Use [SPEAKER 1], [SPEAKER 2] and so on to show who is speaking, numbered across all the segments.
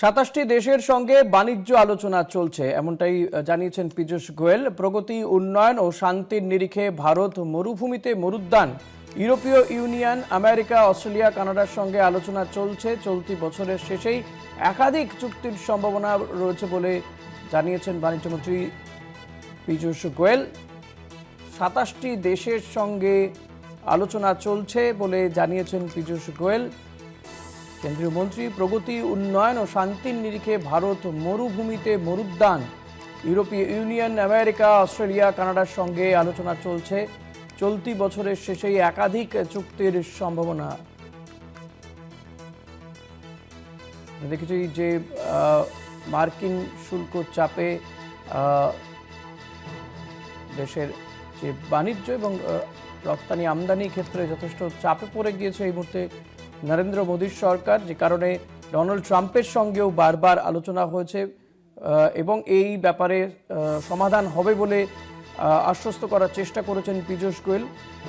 [SPEAKER 1] সাতাশটি দেশের সঙ্গে বাণিজ্য আলোচনা চলছে, এমনটাই জানিয়েছেন পীযূষ গোয়েল। প্রগতি, উন্নয়ন ও শান্তির নিরিখে ভারত মরুভূমিতে মরুদ্যান। ইউরোপীয় ইউনিয়ন, আমেরিকা, অস্ট্রেলিয়া, কানাডার সঙ্গে আলোচনা চলছে। চলতি বছরের শেষেই একাধিক চুক্তির সম্ভাবনা রয়েছে বলে জানিয়েছেন বাণিজ্যমন্ত্রী পীযূষ গোয়েল। সাতাশটি দেশের সঙ্গে আলোচনা চলছে বলে জানিয়েছেন পীযূষ গোয়েল। কেন্দ্রীয় মন্ত্রী, প্রগতি, উন্নয়ন ও শান্তির নিরিখে ভারত মরুভূমিতে মরুদ্যান। ইউরোপীয় ইউনিয়ন, আমেরিকা, অস্ট্রেলিয়া, কানাডার সঙ্গে আলোচনা চলছে। চলতি বছরের শেষেই একাধিক চুক্তির সম্ভাবনা। দেখেছি যে মার্কিন শুল্ক চাপে দেশের যে বাণিজ্য এবং রপ্তানি আমদানি ক্ষেত্রে যথেষ্ট চাপে পড়ে গিয়েছে এই মুহূর্তে। নরেন্দ্র মোদীর সরকার, যে কারণে ডোনাল্ড ট্রাম্পের সঙ্গেও বারবার আলোচনা হয়েছে এবং এই ব্যাপারে সমাধান হবে বলে আশ্বস্ত করার চেষ্টা করেছেন পীযূষ গোয়েল।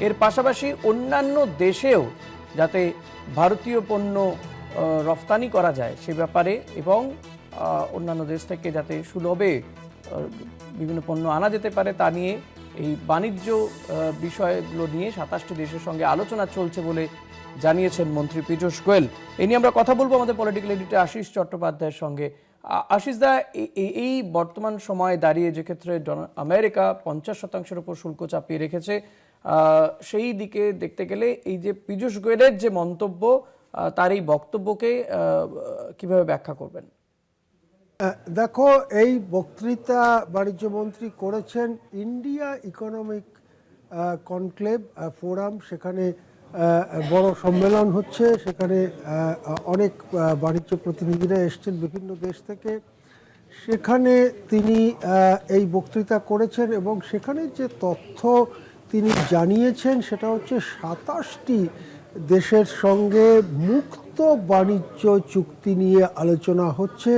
[SPEAKER 1] এর পাশাপাশি অন্যান্য দেশেও যাতে ভারতীয় পণ্য রফতানি করা যায় সে ব্যাপারে এবং অন্যান্য দেশ থেকে যাতে সুলভে বিভিন্ন পণ্য আনা যেতে পারে তা নিয়ে এই বাণিজ্য বিষয়গুলো নিয়ে সাতাশটি দেশের সঙ্গে আলোচনা চলছে বলে জানিয়েছেন মন্ত্রী পীযূষ গোয়েল। এ নিয়ে আমরা কথা বলব আমাদের পলিটিক্যাল এডিটর আশিস চট্টোপাধ্যায়ের সঙ্গে। আশিস দা এই- বর্তমান সময়ে দাঁড়িয়ে যে ক্ষেত্রে আমেরিকা পঞ্চাশ শতাংশের উপর শুল্ক চাপিয়ে রেখেছে সেই দিকে দেখতে গেলে এই যে পীযূষ গোয়েলের যে মন্তব্য তার এই বক্তব্যকে কীভাবে ব্যাখ্যা করবেন?
[SPEAKER 2] দেখো, এই বক্তৃতা বাণিজ্য মন্ত্রী করেছেন ইন্ডিয়া ইকোনমিক কনক্লেভ ফোরাম। সেখানে বড় সম্মেলন হচ্ছে। সেখানে অনেক বাণিজ্য প্রতিনিধিরা এসছেন বিভিন্ন দেশ থেকে। সেখানে তিনি এই বক্তৃতা করেছেন এবং সেখানে যে তথ্য তিনি জানিয়েছেন সেটা হচ্ছে সাতাশটি দেশের সঙ্গে মুক্ত বাণিজ্য চুক্তি নিয়ে আলোচনা হচ্ছে।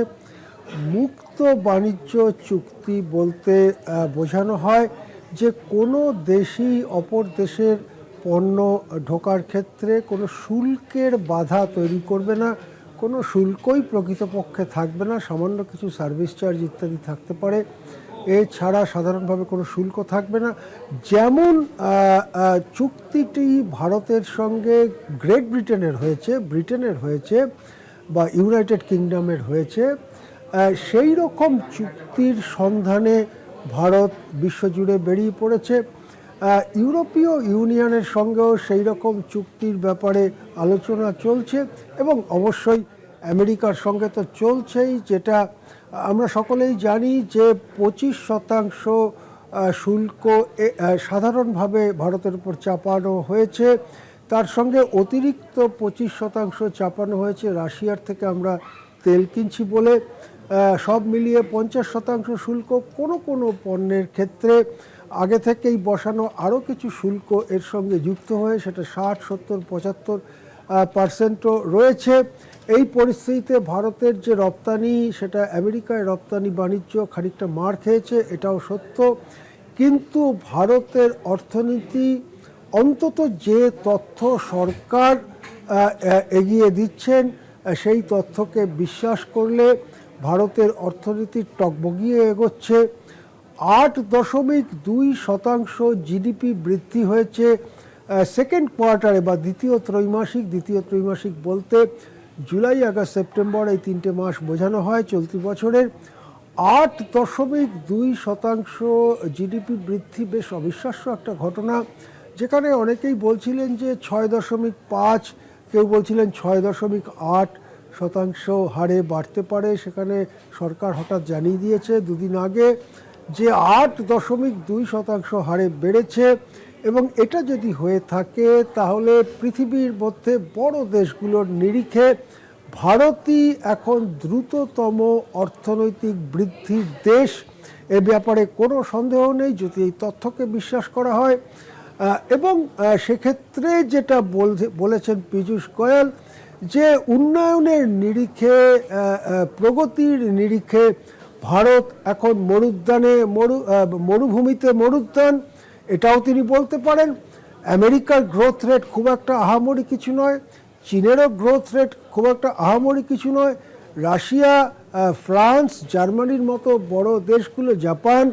[SPEAKER 2] মুক্ত বাণিজ্য চুক্তি বলতে বোঝানো হয় যে কোনো দেশই অপর দেশের পণ্য ঢোকার ক্ষেত্রে কোনো শুল্কের বাধা তৈরি করবে না, কোনো শুল্কই প্রকৃতপক্ষে থাকবে না, সামান্য কিছু সার্ভিস চার্জ ইত্যাদি থাকতে পারে। এছাড়া সাধারণভাবে কোনো শুল্ক থাকবে না। যেমন চুক্তিটি ভারতের সঙ্গে গ্রেট ব্রিটেনের হয়েছে ব্রিটেনের হয়েছে বা ইউনাইটেড কিংডমের হয়েছে। সেই রকম চুক্তির সন্ধানে ভারত বিশ্বজুড়ে বেরিয়ে পড়েছে। ইউরোপীয় ইউনিয়নের সঙ্গেও সেই রকম চুক্তির ব্যাপারে আলোচনা চলছে এবং অবশ্যই আমেরিকার সঙ্গে তো চলছেই, যেটা আমরা সকলেই জানি যে পঁচিশ শতাংশ শুল্ক সাধারণভাবে ভারতের উপর চাপানো হয়েছে। তার সঙ্গে অতিরিক্ত পঁচিশ শতাংশ চাপানো হয়েছে, রাশিয়ার থেকে আমরা তেল কিনছি বলে। সব মিলিয়ে পঞ্চাশ শতাংশ শুল্ক কোনো কোনো পণ্যের ক্ষেত্রে আগে থেকেই বসানো আরও কিছু শুল্ক এর সঙ্গে যুক্ত হয়ে সেটা ষাট, সত্তর, পঁচাত্তর পার্সেন্টও রয়েছে। এই পরিস্থিতিতে ভারতের যে রপ্তানি, সেটা আমেরিকায় রপ্তানি বাণিজ্য খানিকটা মার খেয়েছে, এটাও সত্য। কিন্তু ভারতের অর্থনীতি অন্তত যে তথ্য সরকার এগিয়ে দিচ্ছেন, সেই তথ্যকে বিশ্বাস করলে ভারতের অর্থনীতি টকবগিয়ে এগোচ্ছে। আট দশমিক দুই শতাংশ জিডিপি বৃদ্ধি হয়েছে সেকেন্ড কোয়ার্টারে বা দ্বিতীয় ত্রৈমাসিক দ্বিতীয় ত্রৈমাসিক বলতে জুলাই, আগস্ট, সেপ্টেম্বর এই তিনটে মাস বোঝানো হয় চলতি বছরের। আট দশমিক দুই শতাংশ জিডিপি বৃদ্ধি বেশ অবিশ্বাস্য একটা ঘটনা, যেখানে অনেকেই বলছিলেন যে ছয় দশমিক পাঁচ, কেউ বলছিলেন ছয় দশমিক আট শতাংশ হারে বাড়তে পারে, সেখানে সরকার হঠাৎ জানিয়ে দিয়েছে দুদিন আগে যে আট দশমিক দুই শতাংশ হারে বেড়েছে। এবং এটা যদি হয়ে থাকে, তাহলে পৃথিবীর মধ্যে বড় দেশগুলোর নিরিখে ভারতই এখন দ্রুততম অর্থনৈতিক বৃদ্ধির দেশ। এ ব্যাপারে কোনো সন্দেহ নেই, যদি এই তথ্যকে বিশ্বাস করা হয়। এবং সেক্ষেত্রে যেটা বলছে- বলেছেন পীযূষ গোয়েল যে উন্নয়নের নিরিখে প্রগতির নিরিখে ভারত এখন মরুদ্যানে মরু মরুভূমিতে মরুদ্যান, এটাও তিনি বলতে পারেন। আমেরিকার গ্রোথ রেট খুব একটা আহামরি কিছু নয়, চীনেরও গ্রোথ রেট খুব একটা আহামরি কিছু নয়। রাশিয়া ফ্রান্স, জার্মানির মতো বড় দেশগুলো, জাপান,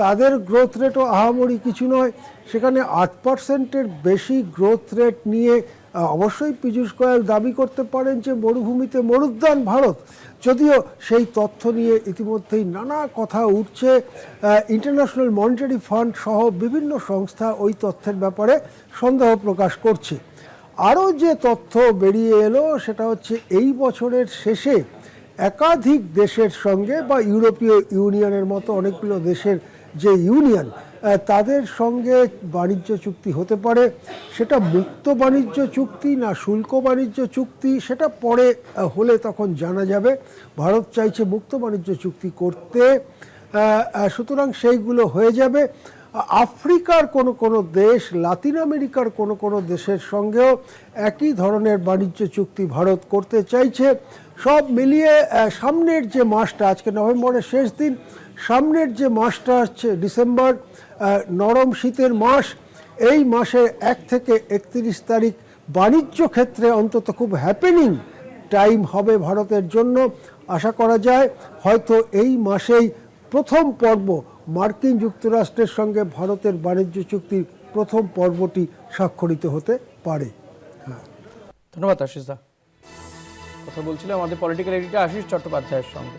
[SPEAKER 2] তাদের গ্রোথ রেটও আহামরি কিছু নয়। সেখানে আট পার্সেন্টের বেশি গ্রোথ রেট নিয়ে অবশ্যই পীযূষ গোয়েল দাবি করতে পারেন যে মরুভূমিতে মরুদ্যান ভারত। যদিও সেই তথ্য নিয়ে ইতিমধ্যেই নানা কথা উঠছে। ইন্টারন্যাশনাল মনিটারি ফান্ড সহ বিভিন্ন সংস্থা ওই তথ্যের ব্যাপারে সন্দেহ প্রকাশ করছে। আরও যে তথ্য বেরিয়ে এলো সেটা হচ্ছে এই বছরের শেষে একাধিক দেশের সঙ্গে বা ইউরোপীয় ইউনিয়নের মতো অনেকগুলো দেশের যে ইউনিয়ন তাদের সঙ্গে বাণিজ্য চুক্তি হতে পারে। সেটা মুক্ত বাণিজ্য চুক্তি না শুল্ক বাণিজ্য চুক্তি, সেটা পরে হলে তখন জানা যাবে। ভারত চাইছে মুক্ত বাণিজ্য চুক্তি করতে সুতরাং সেইগুলো হয়ে যাবে। আফ্রিকার কোনো কোনো দেশ, লাতিন আমেরিকার কোনো কোনো দেশের সঙ্গেও একই ধরনের বাণিজ্য চুক্তি ভারত করতে চাইছে। সব মিলিয়ে সামনের যে মাসটা, আজকে নভেম্বরের শেষ দিন সামনের যে মাসটা আসছে ডিসেম্বর নরম শীতের মাস, এই মাসের এক থেকে একত্রিশ তারিখ বাণিজ্য ক্ষেত্রে অন্তত খুব হ্যাপেনিং টাইম হবে ভারতের জন্য। আশা করা যায় হয়তো এই মাসেই প্রথম পর্ব মার্কিন যুক্তরাষ্ট্রের সঙ্গে ভারতের বাণিজ্য চুক্তির প্রথম পর্বটি স্বাক্ষরিত হতে পারে।
[SPEAKER 1] ধন্যবাদ আশিস দা। কথা বলছিলাম আমাদের পলিটিক্যাল এডিটর আশিস চট্টোপাধ্যায়ের সঙ্গে।